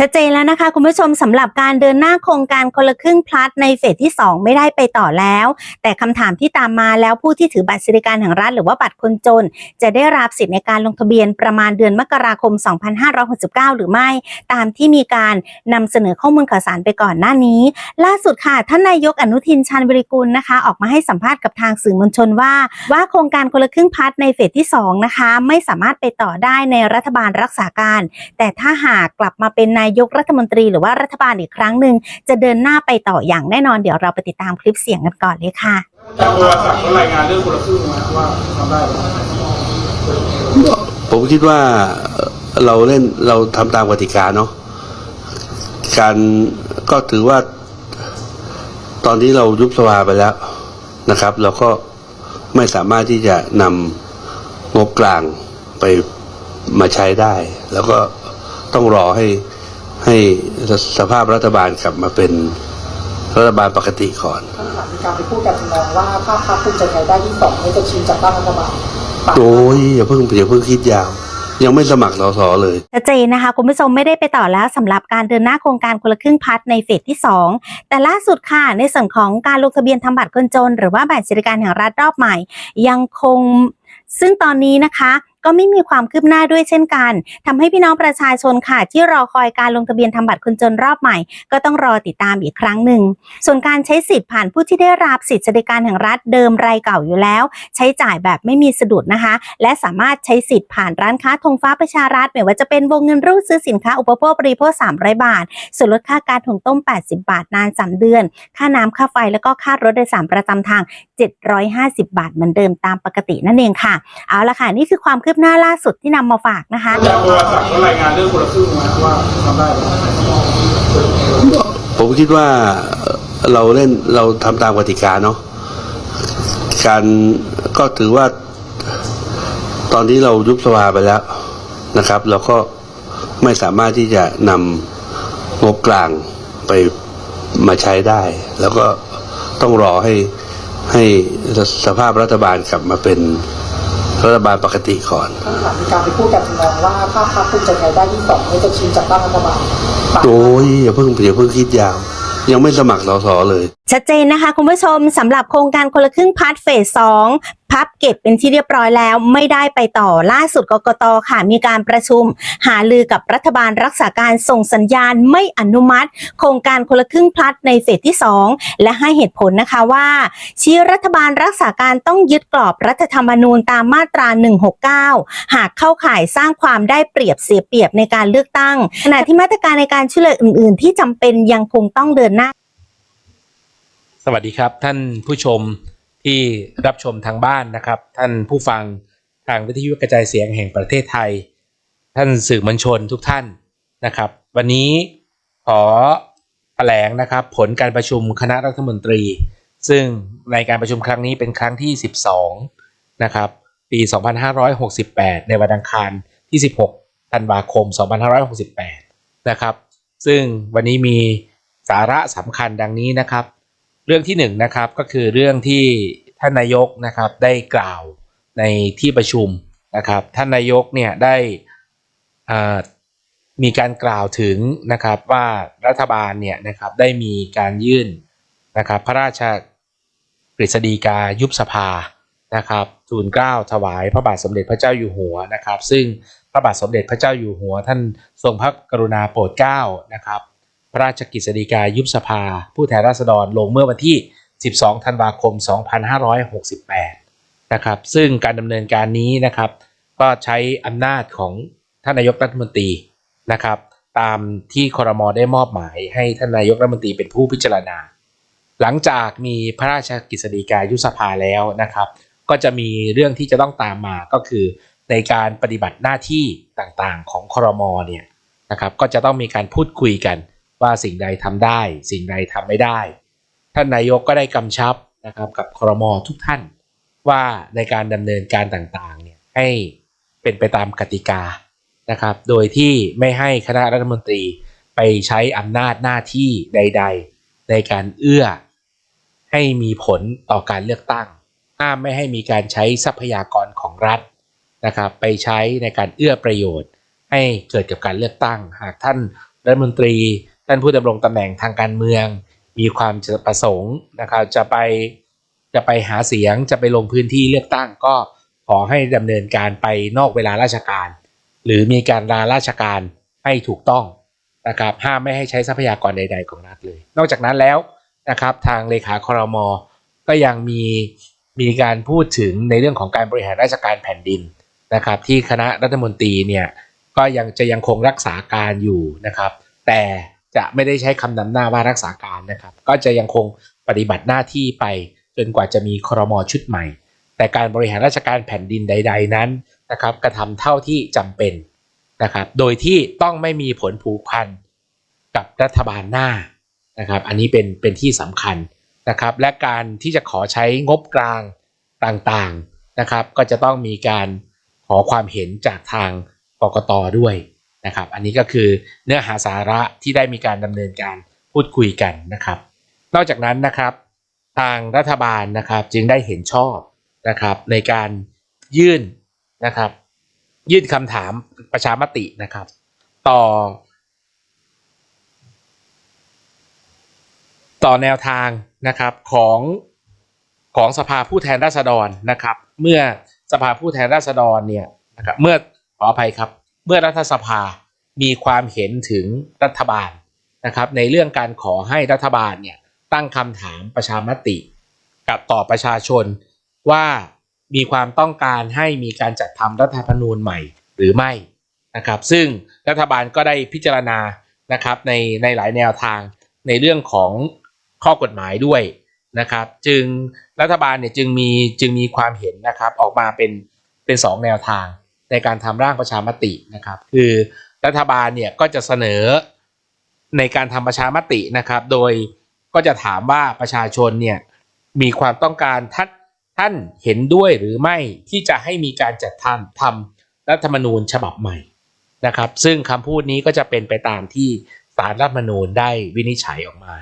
ชัดเจนแล้วนะคะ คุณผู้ชมสำหรับการเดินหน้าโครงการคนละครึ่งพลัสในเฟสที่ 2 ไม่ได้ไปต่อแล้ว แต่คำถามที่ตามมาแล้วผู้ที่ถือบัตรสวัสดิการแห่งรัฐหรือว่าบัตรคนจน จะได้รับสิทธิ์ในการลงทะเบียนประมาณเดือนมกราคม 2569 หรือไม่ ตามที่มีการนำเสนอข้อมูลข่าวสารไปก่อนหน้านี้ ล่าสุดค่ะท่านนายกอนุทินชาญวิริกุลนะคะ ออกมาให้สัมภาษณ์กับทางสื่อมวลชนว่า ว่าโครงการคนละครึ่งพลัสในเฟสที่2นะคะไม่สามารถไปต่อได้ในรัฐบาลรักษาการ แต่ถ้าหากกลับมาเป็นนายยกรัฐมนตรีหรือว่ารัฐบาลอีกครั้งหนึ่งจะเดินหน้าไปต่ออย่างแน่นอนเดี๋ยวเราไปติดตามคลิปเสียงกันก่อนเลยค่ะทางบริษัทเขารายงานเรื่องคนละครึ่งมาว่าทำได้ผมคิดว่าเราเล่นเราทำตามกติกาเนาะการก็ถือว่า ตอนนี้เรายุบสภาไปแล้วนะครับ เราก็ไม่สามารถที่จะนำงบกลางไปมาใช้ได้ แล้วก็ต้องรอให้ ให้สภาพรัฐบาลกลับมาเป็นรัฐบาลปกติก่อนท่านถามมีการไปพูดกันทำนองว่าถ้าพรรคภูมิใจไทยได้ที่สองเนี่ยจะชิงจัดตั้งรัฐบาลปากโอ้ยอย่าเพิ่งอย่าเพิ่งคิดยาวยังไม่สมัครสสเลยชัดเจนนะคะคุณผู้ชมไม่ได้ไปต่อแล้วสำหรับการเดินหน้าโครงการคนละครึ่งพัดในเฟสที่ 2 แต่ล่าสุดค่ะในส่วนของการลงทะเบียนทำบัตรคนจน หรือว่าบัตรสวัสดิการแห่งรัฐรอบใหม่ ยังคงซึ่งตอนนี้นะคะก็ไม่มีความคืบหน้าด้วยเช่นกันทำให้พี่น้องประชาชนค่ะที่รอคอยการลงทะเบียนทำบัตรคนจนรอบใหม่ ก็ต้องรอติดตามอีกครั้งหนึ่ง ส่วนการใช้สิทธิ์ผ่านผู้ที่ได้รับสิทธิสวัสดิการแห่งรัฐเดิมรายเก่าอยู่แล้ว ใช้จ่ายแบบไม่มีสะดุดนะคะ และสามารถใช้สิทธิ์ผ่านร้านค้าธงฟ้าประชารัฐไม่ว่าจะเป็นวงเงินรูดซื้อสินค้าอุปโภคบริโภค300 บาท ส่วนลดค่าการถุงต้ม 80 บาทนาน 3 เดือน ค่าน้ำค่าไฟแล้วก็ค่ารถโดยสารประจำทาง 750 บาทเหมือนเดิมตามปกตินั่นเองค่ะ เอาละค่ะนี่คือความคืบหน้าล่าสุดที่นำมาฝากนะคะทางบริษัทเขารายงานเรื่องคนละครึ่งมาว่าทำได้ ผมคิดว่าเราเล่นเราทำตามกติกาเนาะการก็ถือว่าตอนนี้เรายุบสภาไปแล้วนะครับ เราก็ไม่สามารถที่จะนำงบกลางไปมาใช้ได้ แล้วก็ต้องรอให้ให้สภาพรัฐบาลกลับมาเป็น รัฐบาลปกติก่อนท่านถามมีการไปพูดกันทำนองว่าถ้าพรรคภูมิใจไทยได้ที่สองเนี่ยจะชิงจัดตั้งรัฐบาลปากโอ้ยอย่าเพิ่งอย่าเพิ่งคิดยาวยังไม่สมัครสสเลย ชัดเจนนะคะคุณผู้ชมสำหรับโครงการคนละครึ่งพาร์ทเฟสสอง พับเก็บเป็นที่เรียบร้อยแล้วไม่ได้ไปต่อล่าสุดกกตค่ะมีการประชุม หาลือกับรัฐบาลรักษาการส่งสัญญาณไม่อนุมัติ โครงการคนละครึ่งพลัดในเฟสที่ 2 และให้เหตุผลนะคะว่า ชี้รัฐบาลรักษาการต้องยึดกรอบรัฐธรรมนูญตามมาตรา 169 หากเข้าข่ายสร้างความได้เปรียบเสียเปรียบในการเลือกตั้งขณะที่มาตรการในการช่วยเหลืออื่น ๆ ที่จำเป็นยังคงต้องเดินหน้า สวัสดีครับท่านผู้ชม ที่รับชมทางบ้านนะครับ ท่านผู้ฟังทางวิทยุกระจายเสียงแห่งประเทศไทย ท่านสื่อมวลชนทุกท่านนะครับ วันนี้ขอแถลงนะครับผลการประชุมคณะรัฐมนตรี ซึ่งในการประชุมครั้งนี้เป็นครั้งที่ 12 นะครับ ปี 2568 ในวันอังคารที่ 16 ธันวาคม 2568 นะครับ ซึ่งวันนี้มีสาระสำคัญดังนี้นะครับ เรื่องที่หนึ่งนะครับก็คือเรื่องที่ท่านนายกนะครับได้กล่าวในที่ประชุมนะครับท่านนายกเนี่ยได้มีการกล่าวถึงนะครับว่ารัฐบาลเนี่ยนะครับได้มีการยื่นนะครับพระราชกฤษฎีกายุบสภานะครับทูลเกล้าถวายพระบาทสมเด็จพระเจ้าอยู่หัวนะครับ ซึ่งพระบาทสมเด็จพระเจ้าอยู่หัว ท่านทรงพระกรุณาโปรดเกล้านะครับ ระราชกฤษฎีกายุบสภา ผู้แทนราษฎรลงเมื่อวันที่ 12 ธันวาคม 2568 นะครับ ซึ่งการดำเนินการนี้นะครับ ก็ใช้อำนาจของท่านนายกรัฐมนตรีนะครับ ตามที่คอรมอได้มอบหมายให้ท่านนายกรัฐมนตรีเป็นผู้พิจารณา หลังจากมีพระราชกฤษฎีกายุบสภาแล้วนะครับ ก็จะมีเรื่องที่จะต้องตามมาก็คือในการปฏิบัติหน้าที่ต่างๆ ของคอรมอเนี่ยนะครับ ก็จะต้องมีการพูดคุยกัน ว่าสิ่งใดทำได้ สิ่งใดทำไม่ได้ ท่านนายกก็ได้กำชับนะครับกับครมทุกท่าน ว่าในการดำเนินการต่างๆเนี่ยให้เป็นไปตามกติกานะครับ โดยที่ไม่ให้คณะรัฐมนตรีไปใช้อำนาจหน้าที่ใด ๆ ในการเอื้อ ให้มีผลต่อการเลือกตั้ง ห้ามไม่ให้มีการใช้ทรัพยากรของรัฐนะครับไปใช้ในการเอื้อประโยชน์ ให้เกิดกับการเลือกตั้ง หากท่านรัฐมนตรี ท่านผู้ดำรงตำแหน่งทางการเมือง มีความประสงค์นะครับจะไปจะไปหาเสียงจะไปลงพื้นที่เลือกตั้งก็ขอให้ดำเนินการไปนอกเวลาราชการ หรือมีการลาราชการให้ถูกต้องนะครับห้ามไม่ให้ใช้ทรัพยากรใด ๆ ของรัฐเลย นอกจากนั้นแล้วนะครับทางเลขาคอรมอก็ยังมีมีการพูดถึงในเรื่องของการบริหารราชการแผ่นดินนะครับที่คณะรัฐมนตรีเนี่ยก็ยังจะยังคงรักษาการอยู่นะครับ แต่ จะไม่ได้ใช้คำนำหน้าว่ารักษาการนะครับ ก็จะยังคงปฏิบัติหน้าที่ไปจนกว่าจะมีครมชุดใหม่ แต่การบริหารราชการแผ่นดินใด ๆ นั้นนะครับกระทำเท่าที่จำเป็นนะครับ โดยที่ต้องไม่มีผลผูกพันกับรัฐบาลหน้านะครับ อันนี้เป็นเป็นที่สำคัญนะครับ และการที่จะขอใช้งบกลางต่างๆนะครับ ก็จะต้องมีการขอความเห็นจากทางกกตด้วย นะครับ อันนี้ก็คือเนื้อหาสาระที่ได้มีการดำเนินการพูดคุยกันนะครับ นอกจากนั้นนะครับ ทางรัฐบาลนะครับจึงได้เห็นชอบนะครับ ในการยื่นนะครับ ยื่นคำถามประชามตินะครับ ต่อ ต่อแนวทางนะครับของของสภาผู้แทนราษฎรนะครับ เมื่อสภาผู้แทนราษฎรเนี่ยนะครับเมื่อขออภัยครับ เมื่อรัฐสภามีความเห็นถึงรัฐบาลนะครับในเรื่องการขอให้รัฐบาลเนี่ยตั้งคำถามประชามติ กับต่อประชาชนว่ามีความต้องการให้มีการจัดทำรัฐธรรมนูญใหม่หรือไม่นะครับซึ่งรัฐบาลก็ได้พิจารณานะครับในในหลายแนวทางในเรื่องของข้อกฎหมายด้วยนะครับจึงรัฐบาลเนี่ยจึงมีจึงมีความเห็นนะครับออกมาเป็นเป็นสองแนวทาง ในการทำร่างประชามตินะครับ คือรัฐบาลเนี่ยก็จะเสนอในการทำประชามตินะครับ โดยก็จะถามว่าประชาชนเนี่ยมีความต้องการท่านท่านเห็นด้วยหรือไม่ที่จะให้มีการจัดทำทำรัฐธรรมนูญฉบับใหม่นะครับ ซึ่งคำพูดนี้ก็จะเป็นไปตามที่ศาลรัฐธรรมนูญได้วินิจฉัยออกมา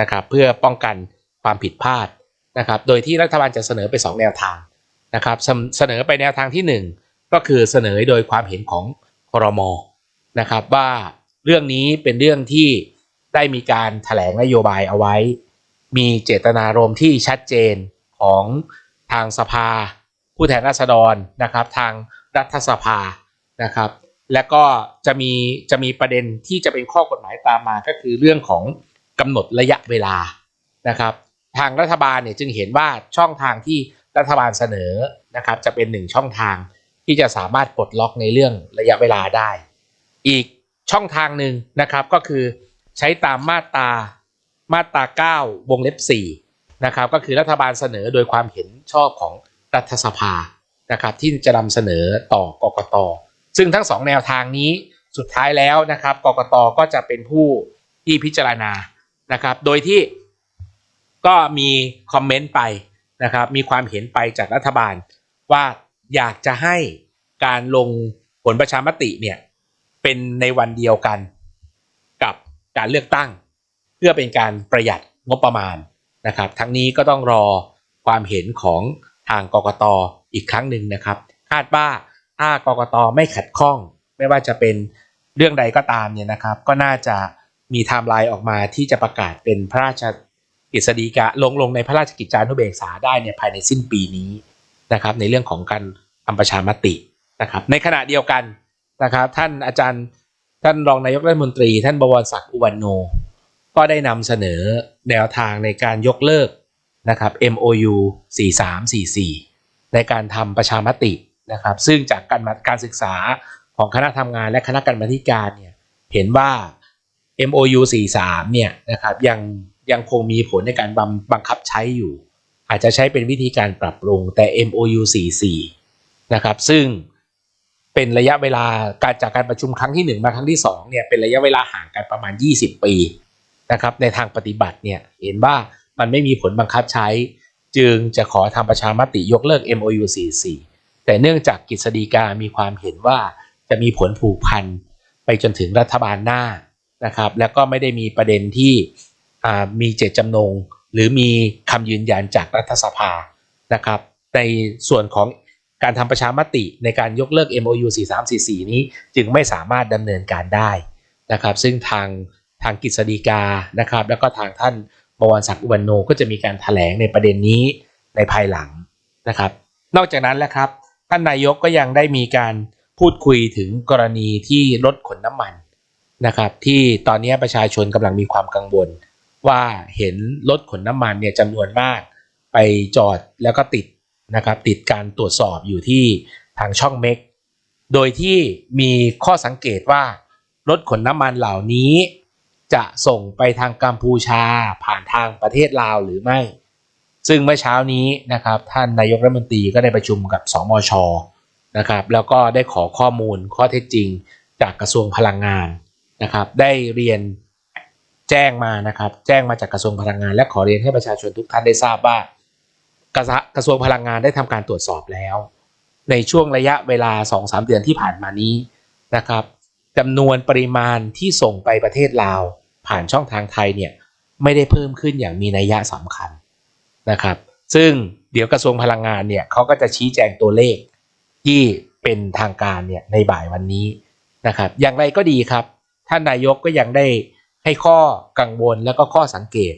นะครับเพื่อป้องกันความผิดพลาดนะครับ โดยที่รัฐบาลจะเสนอไปสองแนวทางนะครับเสเสนอไปแนวทางที่หนึ่ง ก็คือเสนอโดยความเห็นของครมนะครับว่าเรื่องนี้เป็นเรื่องที่ได้มีการถแถลงนโยบายเอาไว้ มีเจตนารมณ์ที่ชัดเจนของทางสภา ผู้แทนราษฎรนะครับ ทางรัฐสภานะครับ และก็จะมีจะมีประเด็นที่จะเป็นข้อกฎหมายตามมาก็คือเรื่องของกำหนดระยะเวลานะครับ ทางรัฐบาลเนี่ยจึงเห็นว่าช่องทางที่รัฐบาลเสนอนะครับ จะเป็นหนึ่งช่องทาง ที่จะสามารถปลดล็อกในเรื่องระยะเวลาได้ อีกช่องทางหนึ่งนะครับก็คือใช้ตามมาตรามาตรา 9 วงเล็บ4นะครับก็คือรัฐบาลเสนอโดยความเห็นชอบของรัฐสภานะครับที่จะนำเสนอต่อกกต ซึ่งทั้งสองแนวทางนี้สุดท้ายแล้วนะครับกกตก็จะเป็นผู้ที่พิจารณานะครับ โดยที่ก็มีคอมเมนต์ไปนะครับ มีความเห็นไปจากรัฐบาลว่า อยากจะให้การลงผลประชามติเนี่ยเป็นในวันเดียวกันกับการเลือกตั้ง เพื่อเป็นการประหยัดงบประมาณนะครับ ทั้งนี้ก็ต้องรอความเห็นของทางกกตอีกครั้งหนึ่งนะครับ คาดว่าถ้ากกตไม่ขัดข้อง ไม่ว่าจะเป็นเรื่องใดก็ตามเนี่ยนะครับ ก็น่าจะมีไทม์ไลน์ออกมาที่จะประกาศเป็นพระราชกฤษฎีกาลงลงในพระราชกิจจานุเบกษาได้เนี่ยภายในสิ้นปีนี้ นะครับในเรื่องของการทำประชามตินะครับในขณะเดียวกันนะครับท่านอาจารย์ท่านรองนายกรัฐมนตรี ท่านบวรศักดิ์อุวันโน ก็ได้นำเสนอแนวทางในการยกเลิกนะครับ MOU 4344 ในการทำประชามตินะครับ ซึ่งจากการการศึกษาของคณะทำงานและคณะกรรมาธิการเนี่ยเห็นว่า MOU 43เนี่ยนะครับยังยังคงมีผลในการบังบังคับใช้อยู่ อาจจะใช้เป็นวิธีการปรับปรุงแต่ MOU 44นะครับ ซึ่งเป็นระยะเวลาการจากการประชุมครั้งที่ 1 มาครั้งที่2เนี่ยเป็นระยะเวลาห่างกันประมาณ 20 ปีนะครับในทางปฏิบัติเนี่ยเห็นว่ามันไม่มีผลบังคับใช้ จึงจะขอทำประชามติยกเลิก MOU 44แต่เนื่องจากกฤษฎีกามีความเห็นว่าจะมีผลผูกพันไปจนถึงรัฐบาลหน้านะครับ แล้วก็ไม่ได้มีประเด็นที่มีเจตจำนง หรือมีคำยืนยันจากรัฐสภานะครับ ในส่วนของการทำประชามติในการยกเลิก MOU 4344 นี้จึงไม่สามารถดำเนินการได้นะครับ ซึ่งทางทางกฤษฎีกานะครับ แล้วก็ทางท่านบวรศักดิ์อุบันโนก็จะมีการแถลงในประเด็นนี้ในภายหลังนะครับ นอกจากนั้นแล้วครับ ท่านนายกก็ยังได้มีการพูดคุยถึงกรณีที่รถขนน้ำมันนะครับ ที่ตอนนี้ประชาชนกำลังมีความกังวล ว่าเห็นรถขนน้ำมันเนี่ยจำนวนมากไปจอดแล้วก็ติดนะครับติดการตรวจสอบอยู่ที่ทางช่องเม็ก โดยที่มีข้อสังเกตว่ารถขนน้ำมันเหล่านี้ จะส่งไปทางกัมพูชาผ่านทางประเทศลาวหรือไม่ ซึ่งเมื่อเช้านี้นะครับท่านนายกรัฐมนตรีก็ได้ประชุมกับสมชนะครับแล้วก็ได้ขอข้อมูลข้อเท็จจริงจากกระทรวงพลังงานนะครับได้เรียน แจ้งมานะครับ แจ้งมาจากกระทรวงพลังงาน และขอเรียนให้ประชาชนทุกท่านได้ทราบว่ากระทะกระทรวงพลังงานได้ทำการตรวจสอบแล้ว ในช่วงระยะเวลา 2-3 เดือนที่ผ่านมานี้นะครับจำนวนปริมาณที่ส่งไปประเทศลาว ผ่านช่องทางไทยเนี่ยไม่ได้เพิ่มขึ้นอย่างมีนัยยะสำคัญนะครับ ซึ่งเดี๋ยวกระทรวงพลังงานเนี่ยเขาก็จะชี้แจงตัวเลขที่เป็นทางการเนี่ยในบ่ายวันนี้นะครับ อย่างไรก็ดีครับ ท่านนายกก็ยังได้ ให้ข้อกังวลแล้วก็ข้อสังเกต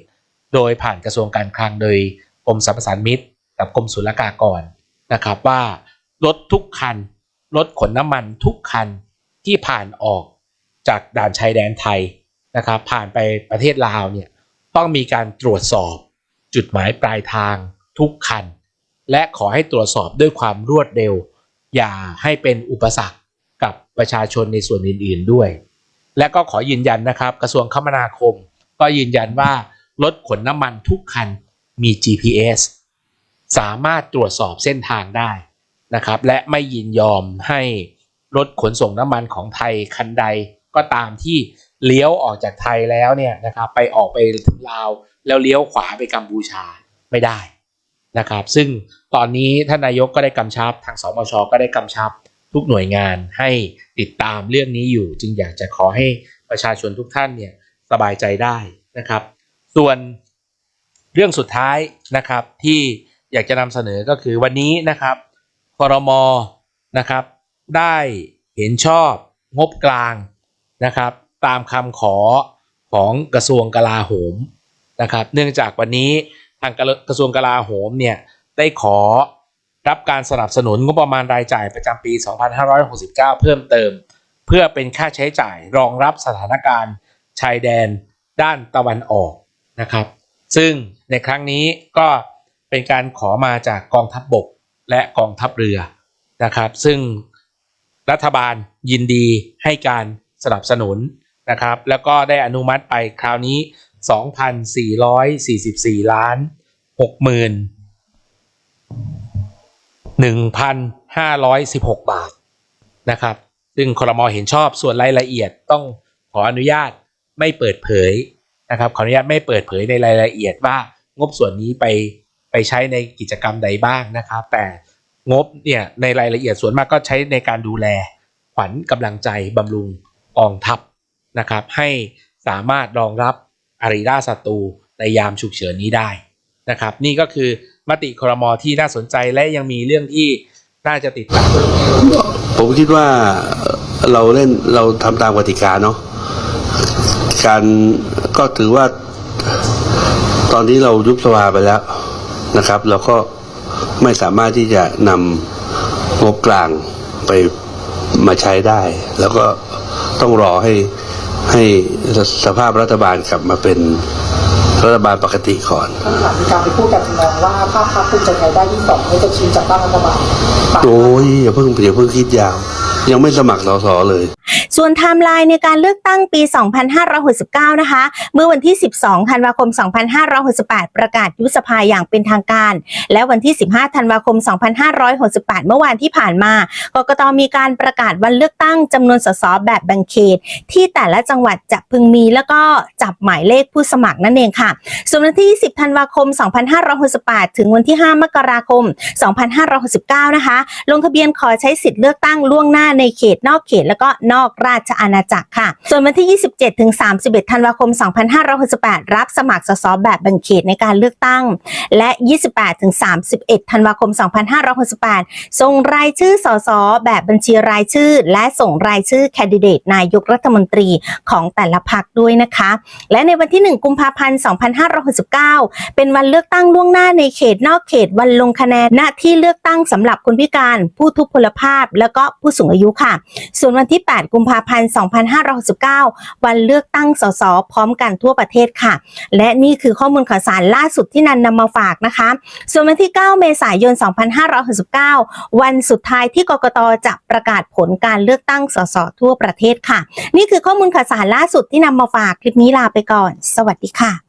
โดยผ่านกระทรวงการคลังโดยกรมสรรพสานมิตกับกรมศุลกากรนะครับว่ารถทุกคันรถขนน้ำมันทุกคันที่ผ่านออกจากด่านชายแดนไทยนะครับผ่านไปประเทศลาวเนี่ยต้องมีการตรวจสอบจุดหมายปลายทางทุกคัน และขอให้ตรวจสอบด้วยความรวดเร็ว อย่าให้เป็นอุปสรรคกับประชาชนในส่วนอื่น ๆด้วย และก็ขอยืนยันนะครับ กระทรวงคมนาคม ก็ยืนยันว่ารถขนน้ำมันทุกคันมี GPS สามารถตรวจสอบเส้นทางได้นะครับ และไม่ยินยอมให้รถขนส่งน้ำมันของไทยคันใดก็ตามที่เลี้ยวออกจากไทยแล้วเนี่ยนะครับ ไปออกไปถึงลาว แล้วเลี้ยวขวาไปกัมพูชาไม่ได้นะครับ ซึ่งตอนนี้ท่านนายกก็ได้กำชับ ทางสมชก็ได้กำชับทุกหน่วยงานให้ ติดตามเรื่องนี้อยู่ จึงอยากจะขอให้ประชาชนทุกท่านเนี่ยสบายใจได้นะครับ ส่วนเรื่องสุดท้ายนะครับที่อยากจะนำเสนอก็คือวันนี้นะครับครมนะครับได้เห็นชอบงบกลางนะครับ ตามคำขอของกระทรวงกลาโหมนะครับ เนื่องจากวันนี้ทางกระทรวงกลาโหมเนี่ยได้ขอ รับการสนับสนุนงบประมาณรายจ่ายประจำปี 2569 เพิ่มเติม เพื่อเป็นค่าใช้จ่ายรองรับสถานการณ์ชายแดนด้านตะวันออกนะครับ ซึ่งในครั้งนี้ก็เป็นการขอมาจากกองทัพบบกและกองทัพเรือนะครับ ซึ่งรัฐบาลยินดีให้การสนับสนุนนะครับ แล้วก็ได้อนุมัติไปคราวนี้ 2,444 ล้าน 60,000 1,516 บาทนะครับ ซึ่งคอรมอเห็นชอบส่วนรายละเอียดต้องขออนุญาตไม่เปิดเผยนะครับขออนุญาตไม่เปิดเผยในรายละเอียดว่างบส่วนนี้ไปไปใช้ในกิจกรรมใดบ้างนะครับ แต่งบเนี่ยในรายละเอียดส่วนมากก็ใช้ในการดูแลขวัญกำลังใจบำรุงกองทัพนะครับ ให้สามารถรองรับอาริราศัตรูในยามฉุกเฉินนี้ได้นะครับ นี่ก็คือ มติครมที่น่าสนใจและยังมีเรื่องที่น่าจะติดตามผมคิดว่าเราเล่นเราทำตามกติกาเนาะการก็ถือว่าตอนนี้เรายุบสภาไปแล้วนะครับ เราก็ไม่สามารถที่จะนำงบกลางไปมาใช้ได้ แล้วก็ต้องรอให้ให้สภาพรัฐบาลกลับมาเป็น รัฐบาลปกติก่อนท่านถามมีการไปพูดกับทำนองว่าถ้าพรรคภูมิใจไทยได้ที่สองเนี่ยจะชิงจัดตั้งรัฐบาลโอ้ยอย่าเพิ่งอย่าเพิ่งคิดยาว ยังไม่สมัครสสเลย ส่วนไทม์ไลน์ในการเลือกตั้งปี 2569 นะคะ เมื่อวันที่ 12 ธันวาคม 2568 ประกาศยุบสภาอย่างเป็นทางการ และวันที่ 15 ธันวาคม 2568 เมื่อวานที่ผ่านมากกตมีการประกาศวันเลือกตั้งจำนวนสสแบบแบ่งเขต ที่แต่ละจังหวัดจะพึงมีแล้วก็จับหมายเลขผู้สมัครนั่นเองค่ะ ส่วนวันที่ 10 ธันวาคม 2568 ถึงวันที่ 5 มกราคม 2569 นะคะ ลงทะเบียนขอใช้สิทธิ์เลือกตั้งล่วงหน้าในเขตนอกเขตแล้วก็นอกราชอาณาจักรค่ะ ส่วนวันที่ 27ถึง31 ธันวาคม 2568 รับสมัครสสแบบแบ่งเขตในการเลือกตั้ง และ 28ถึง31 ธันวาคม 2568 ส่งรายชื่อสสแบบบัญชีรายชื่อ และส่งรายชื่อแคนดิเดตนายกรัฐมนตรีของแต่ละพรรคด้วยนะคะ และในวันที่ 1 กุมภาพันธ์ 2569 เป็นวันเลือกตั้งล่วงหน้าในเขตนอกเขตวันลงคะแนนหน้าที่เลือกตั้งสำหรับคนพิการ ผู้ทุพพลภาพ แล้วก็ผู้สูงอายุค่ะ ส่วนวันที่ 8 กุมภาพันธ์ 2569 วันเลือกตั้งสสพร้อมกันทั่วประเทศค่ะ และนี่คือข้อมูลข่าวสารล่าสุดที่นันนำมาฝากนะคะ ส่วนวันที่ 9 เมษายน 2569 วันสุดท้ายที่กกตจะประกาศผลการเลือกตั้งสสทั่วประเทศค่ะ นี่คือข้อมูลข่าวสารล่าสุดที่นำมาฝากคลิปนี้ลาไปก่อน สวัสดีค่ะ